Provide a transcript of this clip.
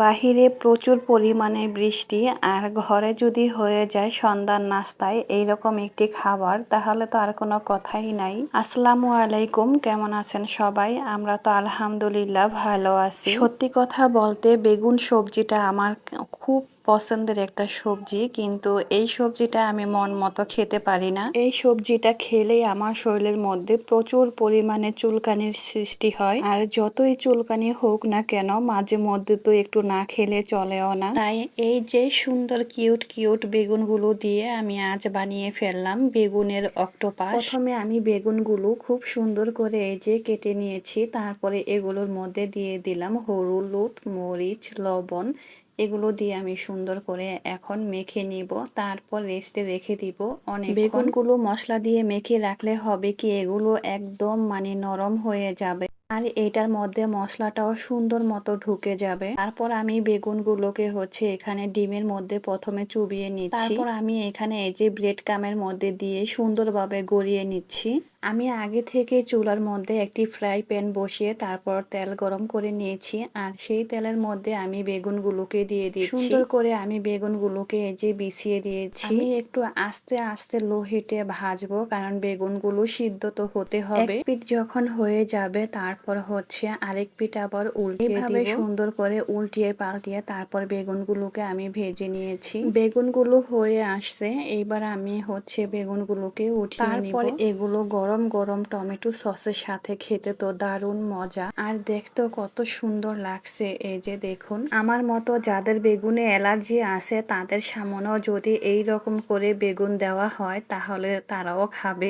বাহিরে প্রচুর পরিমাণে বৃষ্টি আর ঘরে যদি হয়ে যায় সন্ধ্যার নাস্তায় এইরকম একটি খাবার, তাহলে তো আর কোনো কথাই নাই। আসসালামু আলাইকুম, কেমন আছেন সবাই? আমরা তো আলহামদুলিল্লাহ ভালো আছি। সত্যি কথা বলতে বেগুন সবজিটা আমার খুব পছন্দের একটা সবজি, কিন্তু এই সবজিটা আমি মন মতো খেতে পারি না। এই সবজিটা খেলেই আমার শরীরের মধ্যে প্রচুর পরিমাণে চুলকানির সৃষ্টি হয়। আর যতই চুলকানি হোক না কেন, মাঝে মধ্যে তো একটু না খেলে চলেও না। তাই এই যে সুন্দর কিউট কিউট বেগুনগুলো দিয়ে আমি আজ বানিয়ে ফেললাম বেগুনের অক্টোপাস। প্রথমে আমি বেগুনগুলো খুব সুন্দর করে এই যে কেটে নিয়েছি। তারপরে এগুলোর মধ্যে দিয়ে দিলাম হলুদ, মরিচ, লবণ এগুলো দিয়ে আমি সুন্দর করে এখন মেখে নিব। তারপর রেস্টে রেখে দিব। অনেক বেগুনগুলো মশলা দিয়ে মেখে রাখলে হবে কি? এগুলো একদম মানে নরম হয়ে যাবে। আর এটার মধ্যে মশলাটাও সুন্দর মতো ঢুকে যাবে। তারপর আমি বেগুনগুলোকে হচ্ছে এখানে ডিমের মধ্যে প্রথমে চুবিয়ে নিচ্ছি। তারপর আমি এখানে এই যে ব্রেড কামের মধ্যে দিয়ে সুন্দরভাবে গড়িয়ে নিচ্ছি। আমি আগে থেকে চুলার মধ্যে একটি ফ্রাই প্যান বসিয়ে তারপর তেল গরম করে নিয়েছি। আর সেই তেলের মধ্যে আমি বেগুনগুলোকে দিয়ে দিয়েছি সুন্দর করে আমি বেগুনগুলোকে এই যে বিছিয়ে দিয়েছি। আমি একটু আস্তে আস্তে লো হিটে ভাজবো, কারণ বেগুনগুলো সিদ্ধ তো হতে হবে। পিঠ যখন হয়ে যাবে তারপর হচ্ছে আরেক পিঠ আবার উল্টে এভাবে সুন্দর করে উল্টিয়ে পাল্টিয়ে তারপর বেগুনগুলোকে আমি ভেজে নিয়েছি। বেগুনগুলো হয়ে আসছে এইবার আমি হচ্ছে বেগুনগুলোকে উঠিয়ে তারপর এগুলো গরম গরম টমেটো সসের সাথে খেতে তো দারুণ মজা। আর দেখতেও কত সুন্দর লাগছে এই যে দেখুন। আমার মতো যাদের বেগুনে অ্যালার্জি আছে তাদের সামনেও যদি এই রকম করে বেগুন দেওয়া হয় তাহলে তারাও খাবে।